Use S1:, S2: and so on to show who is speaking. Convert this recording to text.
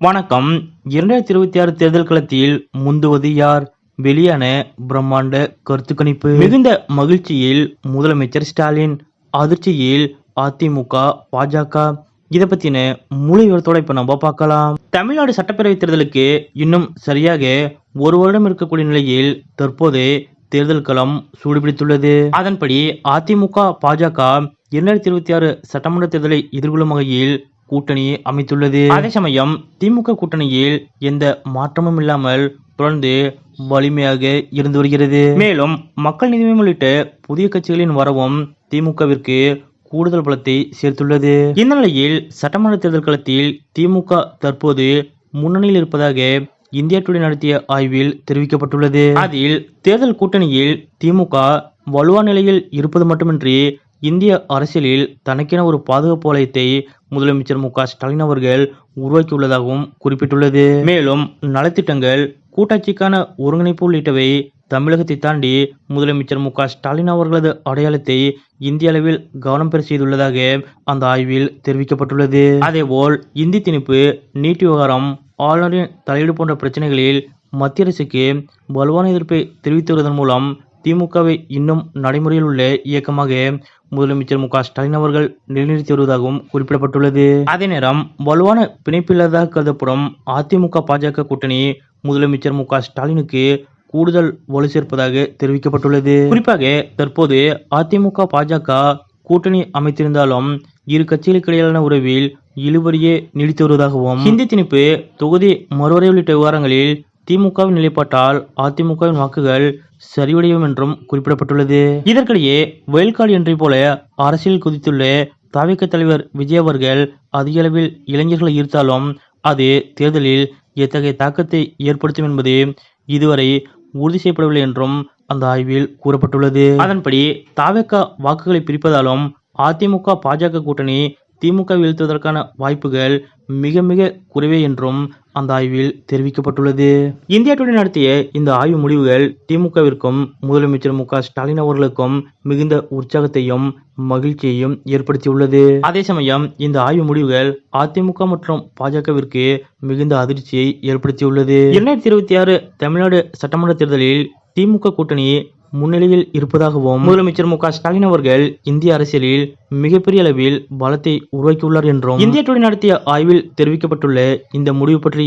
S1: வணக்கம். இரண்டாயிரத்தி இருபத்தி ஆறு தேர்தல் களத்தில் முந்துவது யார்? வெளியான பிரம்மாண்ட கருத்து கணிப்பு மிகுந்த மகிழ்ச்சியில் முதலமைச்சர் ஸ்டாலின் அதிர்ச்சியில் அதிமுக பாஜக. இதை பத்தின முழு விவரத்தோட இப்ப நம்ம பார்க்கலாம். தமிழ்நாடு சட்டப்பேரவை தேர்தலுக்கு இன்னும் சரியாக ஒரு வருடம் இருக்கக்கூடிய நிலையில் தற்போது தேர்தல் களம் சூடுபிடித்துள்ளது. அதன்படி அதிமுக பாஜக இரண்டாயிரத்தி இருபத்தி ஆறு சட்டமன்ற தேர்தலை எதிர்கொள்ளும் வகையில் கூட்டணி அமைத்துள்ளது. அதே சமயம் திமுக கூட்டணியில் எந்த மாற்றமும் இல்லாமல் தொடர்ந்து வலிமையாக இருந்து வருகிறது. மேலும் மக்கள் நீதி உள்ளிட்ட புதிய கட்சிகளின் வரவும் திமுகவிற்கு கூடுதல் பலத்தை சேர்த்துள்ளது. இந்த நிலையில் சட்டமன்ற தேர்தல் களத்தில் திமுக தற்போது முன்னணியில் இருப்பதாக இந்தியா டுடே நடத்திய ஆய்வில் தெரிவிக்கப்பட்டுள்ளது. அதில் தேர்தல் கூட்டணியில் திமுக வலுவான நிலையில் இருப்பது மட்டுமின்றி இந்திய அரசியலில் தனக்கென ஒரு பாதுகாப்பு வலயத்தை முதலமைச்சர் மு க ஸ்டாலின் அவர்கள் உருவாக்கியுள்ளதாகவும் குறிப்பிட்டுள்ளது. மேலும் நலத்திட்டங்கள் கூட்டாட்சிக்கான ஒருங்கிணைப்பு உள்ளிட்டவை தமிழகத்தை தாண்டி முதலமைச்சர் மு க ஸ்டாலின் அவர்களது அடையாளத்தை இந்திய அளவில் கவனம் பெற செய்துள்ளதாக அந்த ஆய்வில் தெரிவிக்கப்பட்டுள்ளது. அதேபோல் இந்தி திணிப்பு நீட் விவகாரம் ஆளுநரின் தலையீடு போன்ற பிரச்சனைகளில் மத்திய அரசுக்கு வலுவான எதிர்ப்பை தெரிவித்து வருவதன் மூலம் திமுகவை இன்னும் நடைமுறையில் உள்ள இயக்கமாக முதலமைச்சர் மு க ஸ்டாலின் அவர்கள் நிலைநிறுத்தி வருவதாகவும் குறிப்பிடப்பட்டுள்ளது. அதே நேரம் வலுவான பிணைப்பில்லாததாக கருதப்படும் அதிமுக பாஜக கூட்டணி முதலமைச்சர் மு க ஸ்டாலினுக்கு கூடுதல் வலு சேர்ப்பதாக தெரிவிக்கப்பட்டுள்ளது. குறிப்பாக தற்போது அதிமுக பாஜக கூட்டணி அமைத்திருந்தாலும் இரு கட்சிகளுக்கு இடையிலான உறவில் இழுவறியே நீடித்து வருவதாகவும் ஹிந்தி திணிப்பு தொகுதி மறுவரை உள்ளிட்ட விவகாரங்களில் திமுகவின் நிலைப்பாட்டால் அதிமுகவின் வாக்குகள் சரிவடையும் என்றும் குறிப்பிடப்பட்டுள்ளது. இதற்கிடையே வயல்காடு என்றை போல அரசியல் குதித்துள்ள தாவிக தலைவர் விஜய் அவர்கள் அதிக அளவில் இளைஞர்களை ஈர்த்தாலும் அது தேர்தலில் எத்தகைய தாக்கத்தை ஏற்படுத்தும் என்பது இதுவரை உறுதி செய்யப்படவில்லை என்றும் அந்த ஆய்வில் கூறப்பட்டுள்ளது. அதன்படி தாவேக்கா வாக்குகளை பிரிப்பதாலும் அதிமுக பாஜக கூட்டணி திமுக வீழ்த்துவதற்கான வாய்ப்புகள் மிக மிக குறைவே என்றும் அந்த ஆய்வில் தெரிவிக்கப்பட்டுள்ளது. இந்தியா டுடே நடத்திய இந்த ஆய்வு முடிவுகள் திமுகவிற்கும் முதலமைச்சர் மு க ஸ்டாலின் அவர்களுக்கும் மிகுந்த உற்சாகத்தையும் மகிழ்ச்சியையும் ஏற்படுத்தியுள்ளது. அதே சமயம் இந்த ஆய்வு முடிவுகள் அதிமுக மற்றும் பாஜகவிற்கு மிகுந்த அதிர்ச்சியை ஏற்படுத்தியுள்ளது. இரண்டாயிரத்தி இருபத்தி ஆறு தமிழ்நாடு சட்டமன்ற தேர்தலில் திமுக கூட்டணி முன்னிலையில் இருப்பதாகவும் முதலமைச்சர் மு க ஸ்டாலின் அவர்கள் இந்திய அரசியலில் மிகப்பெரிய அளவில் பலத்தை உருவாக்கியுள்ளார் என்றும் இந்திய டுடே நடத்திய ஆய்வில் தெரிவிக்கப்பட்டுள்ள இந்த முடிவு பற்றி